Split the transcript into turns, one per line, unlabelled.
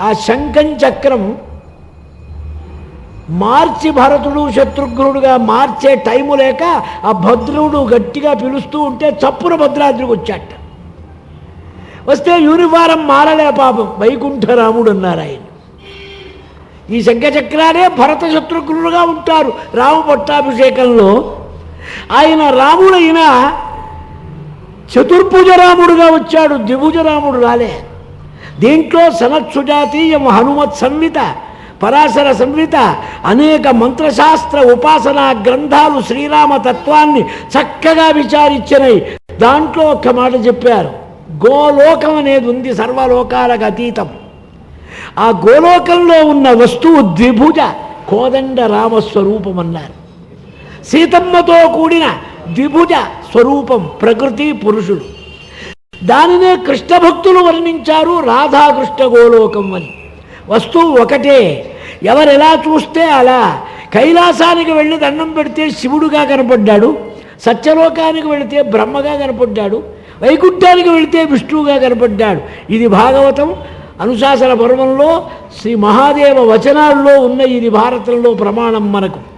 ఆ శంఖం చక్రం మార్చి భరతుడు శత్రుఘ్నుడుగా మార్చే టైము లేక ఆ భద్రుడు గట్టిగా పిలుస్తూ ఉంటే చప్పున భద్రాద్రికి వచ్చాట. వస్తే యూనిఫారం మారలే పాపం. వైకుంఠరాముడు అన్నారు ఆయన. ఈ శంఖచక్రాలే భరత శత్రుఘ్నుడుగా ఉంటారు రాము పట్టాభిషేకంలో. ఆయన రాముడైన చతుర్భుజ రాముడుగా వచ్చాడు. ద్విభుజరాముడు రాలే. దీంట్లో సనత్సుజాతీయం హనుమత్ సంహిత పరాశర సంహిత అనేక మంత్రశాస్త్ర ఉపాసనా గ్రంథాలు శ్రీరామ తత్వాన్ని చక్కగా విచారించినాయి దాంట్లో ఒక్క మాట చెప్పారు గోలోకం అనేది ఉంది సర్వలోకాలకు అతీతం. ఆ గోలోకంలో ఉన్న వస్తువు ద్విభుజ కోదండ రామస్వరూపం అన్నారు. సీతమ్మతో కూడిన ద్విభుజ స్వరూపం ప్రకృతి పురుషుడు. దానినే కృష్ణ భక్తులు వర్ణించారు రాధాకృష్ణ గోలోకం అని. వస్తువు ఒకటే. ఎవరెలా చూస్తే అలా. కైలాసానికి వెళ్ళి దండం పెడితే శివుడుగా కనపడ్డాడు సత్యలోకానికి వెళితే బ్రహ్మగా కనపడ్డాడు వైకుంఠానికి వెళితే విష్ణువుగా కనపడ్డాడు. ఇది భాగవతం. అనుశాసన పర్వంలో శ్రీ మహాదేవ వచనాల్లో ఉన్న ఇది భారతంలో ప్రమాణం మనకు.